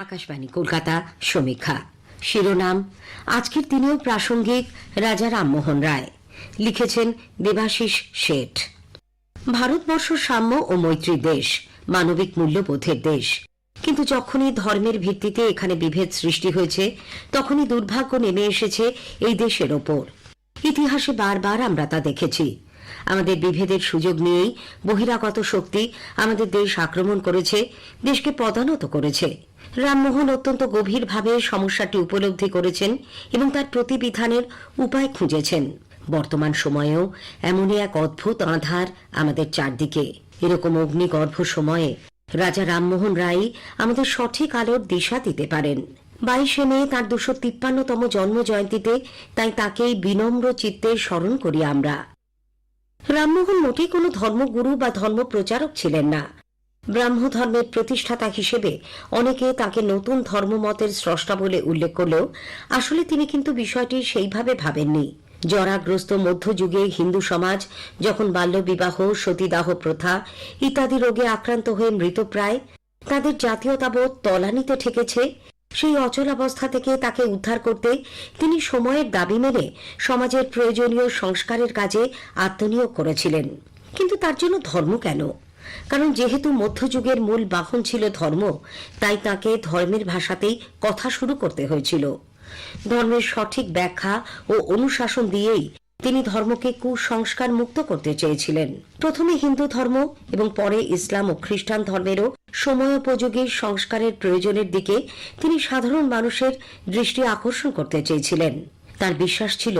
আকাশবাণী, কলকাতা, সমীক্ষা। শিরোনাম, আজকের দিনেও প্রাসঙ্গিক রাজা রামমোহন রায়। লিখেছেন দেবাশিস শেঠ। ভারতবর্ষ সাম্য ও মৈত্রীর দেশ, মানবিক মূল্যবোধের দেশ। কিন্তু যখনই ধর্মের ভিত্তিতে এখানে বিভেদ সৃষ্টি হয়েছে, তখনই দুর্ভাগ্য নেমে এসেছে এই দেশের ওপর। ইতিহাসে বারবার আমরা তা দেখেছি। আমাদের বিভেদের সুযোগ নিয়েই বহিরাগত শক্তি আমাদের দেশ আক্রমণ করেছে, দেশকে পদানত করেছে। রামমোহন অত্যন্ত গভীরভাবে সমস্যাটি উপলব্ধি করেছেন এবং তার প্রতিবিধানের উপায় খুঁজেছেন। বর্তমান সময়েও এমনই এক অদ্ভুত আধার আমাদের চারদিকে। এরকম অগ্নিগর্ভ সময়ে রাজা রামমোহন রায় আমাদের সঠিক আলোর দিশা দিতে পারেন। বাইশে মে তার দুশো তিপ্পান্নতম জন্ম জয়ন্তীতে তাই তাকেই বিনম্র চিত্তে স্মরণ করি আমরা। রামমোহন মোটেই কোনো ধর্মগুরু বা ধর্ম প্রচারক ছিলেন না। ব্রাহ্ম ধর্মের প্রতিষ্ঠাতা হিসেবে অনেকে তাকে নতুন ধর্মমতের স্রষ্টা বলে উল্লেখ করলেও আসলে তিনি কিন্তু বিষয়টি সেইভাবে ভাবেননি। জরাগ্রস্ত মধ্যযুগে হিন্দু সমাজ যখন বাল্যবিবাহ, সতীদাহ প্রথা ইত্যাদি রোগে আক্রান্ত হয়ে মৃতপ্রায় তাদের জাতীয়তাবোধ তলানিতে ঠেকেছে সেই অচলাবস্থা থেকে তাকে উদ্ধার করতে তিনি সময়ের দাবি মেনে সমাজের প্রয়োজনীয় সংস্কারের কাজে আত্মনিয়োগ করেছিলেন। কিন্তু তার জন্য ধর্ম কেন? কারণ যেহেতু মধ্যযুগের মূল বাহন ছিল ধর্ম, তাই তাকে ধর্মের ভাষাতেই কথা শুরু করতে হয়েছিল। ধর্মের সঠিক ব্যাখ্যা ও অনুশাসন দিয়েই তিনি ধর্মকে কুসংস্কার মুক্ত করতে চেয়েছিলেন। প্রথমে হিন্দু ধর্ম এবং পরে ইসলাম ও খ্রিস্টান ধর্মেরও সময়োপযোগী সংস্কারের প্রয়োজনের দিকে তিনি সাধারণ মানুষের দৃষ্টি আকর্ষণ করতে চেয়েছিলেন। তার বিশ্বাস ছিল,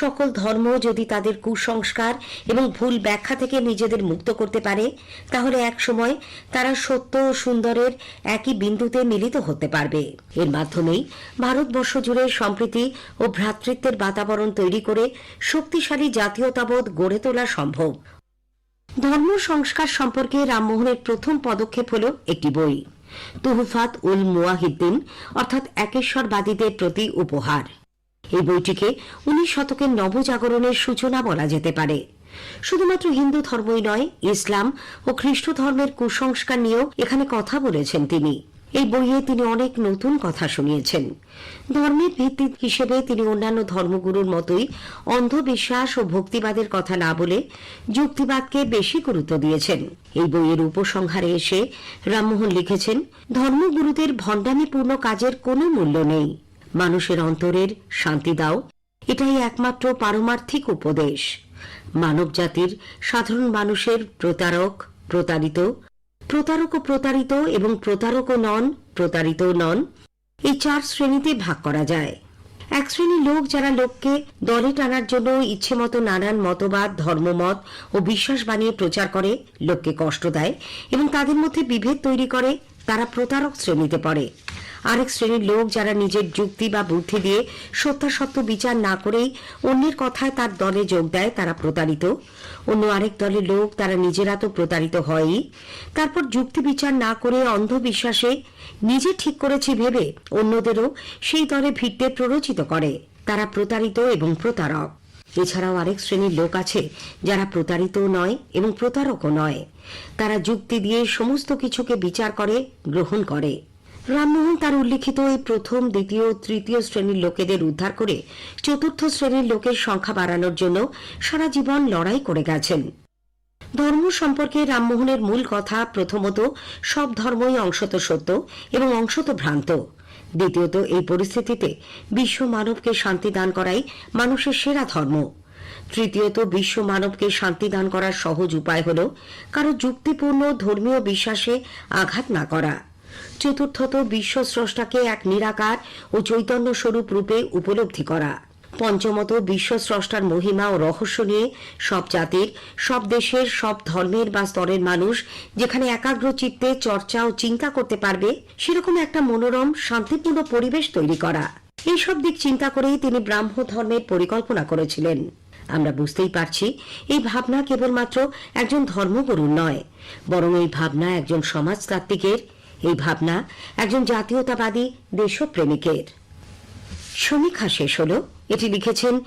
সকল ধর্ম যদি তাদের কুসংস্কার এবং ভুল ব্যাখ্যা থেকে নিজেদের মুক্ত করতে পারে, তাহলে এক সময় তারা সত্য ও সুন্দরের একই বিন্দুতে মিলিত হতে পারবে। এর মাধ্যমেই ভারতবর্ষ জুড়ে সম্প্রীতি ও ভ্রাতৃত্বের বাতাবরণ তৈরি করে শক্তিশালী জাতীয়তাবোধ গড়ে তোলা সম্ভব। ধর্ম সংস্কার সম্পর্কে রামমোহনের প্রথম পদক্ষেপ হল একটি বই, তুহুফাত উল মুয়াহিদ্দিন অর্থাৎ একেশ্বরবাদীদের প্রতি উপহার। এই বইটিকে উনিশ শতকের নবজাগরণের সূচনা বলা যেতে পারে। শুধুমাত্র হিন্দু ধর্মই নয়, ইসলাম ও খ্রিস্ট ধর্মের কুসংস্কার নিয়েও এখানে কথা বলেছেন তিনি। এই বইয়ে তিনি অনেক নতুন কথা শুনিয়েছেন। ধর্মের ভিত্তি হিসেবে তিনি অন্যান্য ধর্মগুরুর মতোই অন্ধবিশ্বাস ও ভক্তিবাদের কথা না বলে যুক্তিবাদকে বেশি গুরুত্ব দিয়েছেন। এই বইয়ের উপসংহারে এসে রামমোহন লিখেছেন, ধর্মগুরুদের ভণ্ডামিপূর্ণ কাজের কোনো মূল্য নেই। মানুষের অন্তরের শান্তি দাও। এটাই একমাত্র পারমার্থিক উপদেশ। মানব জাতির সাধারণ মানুষের প্রতারক, প্রতারিত, প্রতারক ও প্রতারিত এবং প্রতারক ও নন, প্রতারিত নন, এই চার শ্রেণীতে ভাগ করা যায়। এক শ্রেণির লোক যারা লোককে দলে টানার জন্য ইচ্ছে মতো নানান মতবাদ, ধর্মমত ও বিশ্বাস বানিয়ে প্রচার করে, লোককে কষ্ট দেয় এবং তাদের মধ্যে বিভেদ তৈরি করে, তারা প্রতারক শ্রেণীতে পড়ে। আরেক শ্রেণির লোক যারা নিজের যুক্তি বা বুদ্ধি দিয়ে সত্যাসত্য বিচার না করেই অন্যের কথায় তার দলে যোগ দেয় তারা প্রতারিত। অন্য আরেক দলের লোক তারা নিজেরা তো প্রতারিত হয়ই। তারপর যুক্তি বিচার না করে অন্ধবিশ্বাসে নিজে ঠিক করেছি ভেবে অন্যদেরও সেই দলে ভিড়তে প্ররোচিত করে। তারা প্রতারিত এবং প্রতারক। এছাড়াও আরেক শ্রেণির লোক আছে যারা প্রতারিত নয় এবং প্রতারকও নয়। তারা যুক্তি দিয়ে সমস্ত কিছুকে বিচার করে, গ্রহণ করে। রামমোহন তার উল্লিখিত এই প্রথম, দ্বিতীয় তৃতীয় শ্রেণির লোকেদের উদ্ধার করে চতুর্থ শ্রেণির লোকের সংখ্যা বাড়ানোর জন্য সারা জীবন লড়াই করে গেছেন। ধর্ম সম্পর্কে রামমোহনের মূল কথা প্রথমত, সব ধর্মই অংশত সত্য এবং অংশত ভ্রান্ত। দ্বিতীয়ত, এই পরিস্থিতিতে বিশ্ব মানবকে শান্তি দান করাই মানুষের সেরা ধর্ম। তৃতীয়ত, বিশ্ব মানবকে শান্তি দান করার সহজ উপায় হল কারও যুক্তিপূর্ণ ধর্মীয় বিশ্বাসে আঘাত না করা। চতুর্থত বিশ্ব স্রষ্টাকে এক নিরাকার ও চৈতন্য স্বরূপ রূপে উপলব্ধি করা। পঞ্চমত বিশ্ব স্রষ্টার মহিমা ও রহস্য নিয়ে সব জাতির, সব দেশের, সব ধর্মের বা স্তরের মানুষ যেখানে একাগ্র চিত্তে চর্চা ও চিন্তা করতে পারবে, সেরকম একটা মনোরম, শান্তিপূর্ণ পরিবেশ তৈরি করা। এইসব দিক চিন্তা করেই তিনি ব্রাহ্ম ধর্মের পরিকল্পনা করেছিলেন। আমরা বুঝতেই পারছি, এই ভাবনা কেবলমাত্র একজন ধর্মগুরুর নয়, বরং এই ভাবনা একজন সমাজতাত্ত্বিকের এই ভাবনা একজন জাতীয়তাবাদী দেশপ্রেমিকের। সমীক্ষা শেষ হল। এটি লিখেছেন